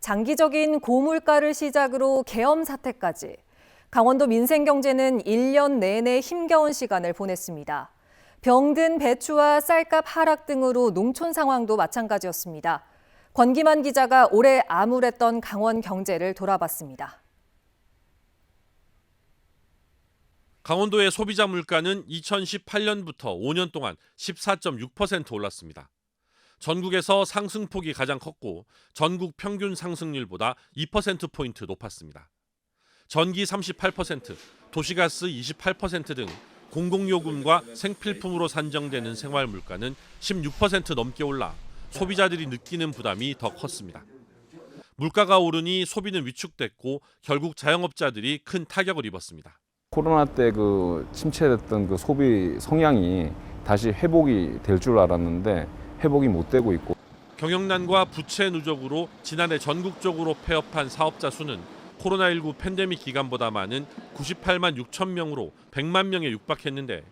장기적인 고물가를 시작으로 계엄 사태까지 강원도 민생 경제는 1년 내내 힘겨운 시간을 보냈습니다. 병든 배추와 쌀값 하락 등으로 농촌 상황도 마찬가지였습니다. 권기만 기자가 올해 암울했던 강원 경제를 돌아봤습니다. 강원도의 소비자 물가는 2018년부터 5년 동안 14.6% 올랐습니다. 전국에서 상승폭이 가장 컸고 전국 평균 상승률보다 2%포인트 높았습니다. 전기 38%, 도시가스 28%등 공공요금과 생필품으로 산정되는 생활 물가는 16% 넘게 올라 소비자들이 느끼는 부담이 더 컸습니다. 물가가 오르니 소비는 위축됐고 결국 자영업자들이 큰 타격을 입었습니다. 코로나 때 그 침체됐던 그 소비 성향이 다시 회복이 될 줄 알았는데 회복이 못 되고 있고 경영난과 부채 누적으로 지난해 전국적으로 폐업한 사업자 수는 코로나19 팬데믹 기간보다 많은 98만 6천 명으로 100만 명에 육박했는데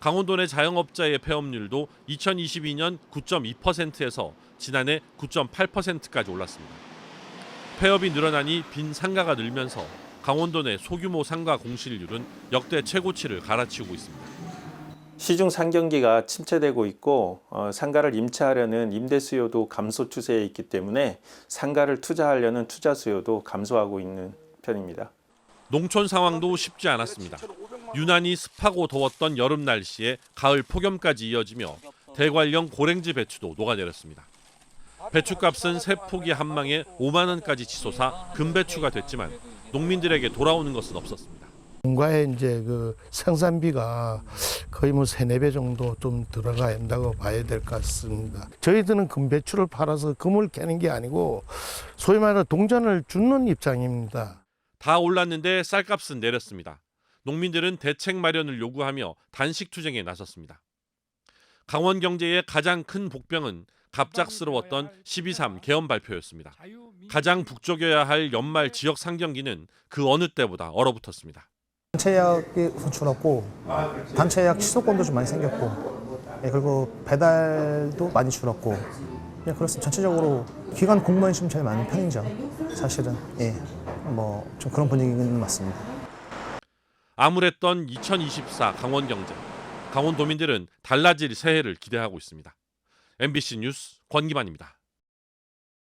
강원도 내 자영업자의 폐업률도 2022년 9.2%에서 지난해 9.8%까지 올랐습니다. 폐업이 늘어나니 빈 상가가 늘면서 강원도 내 소규모 상가 공실률은 역대 최고치를 갈아치우고 있습니다. 시중 상경기가 침체되고 있고 어, 상가를 임차하려는 임대 수요도 감소 추세에 있기 때문에 상가를 투자하려는 투자 수요도 감소하고 있는 편입니다. 농촌 상황도 쉽지 않았습니다. 유난히 습하고 더웠던 여름 날씨에 가을 폭염까지 이어지며 대관령 고랭지 배추도 녹아내렸습니다. 배추값은 세 포기 한 망에 5만 원까지 치솟아 금배추가 됐지만 농민들에게 돌아오는 것은 없었습니다. 농가의 이제 그 생산비가 거의 뭐 세네 배 정도 좀 들어가야 한다고 봐야 될 것 같습니다. 저희들은 금배추를 팔아서 금을 깨는 게 아니고 소위 말해 동전을 주는 입장입니다. 다 올랐는데 쌀값은 내렸습니다. 농민들은 대책 마련을 요구하며 단식 투쟁에 나섰습니다. 강원 경제의 가장 큰 복병은 갑작스러웠던 12.3 개헌 발표였습니다. 가장 북적여야 할 연말 지역 상경기는 그 어느 때보다 얼어붙었습니다. 단체 예약이 우선 줄었고 단체 예약 취소권도 좀 많이 생겼고 예, 그리고 배달도 많이 줄었고 예, 그렇습니다. 전체적으로 기관 공무원이 좀 제일 많은 편이죠. 사실은 예, 뭐 좀 그런 분위기는 맞습니다. 암울했던 2024 강원 경제. 강원도민들은 달라질 새해를 기대하고 있습니다. MBC 뉴스 권기만입니다.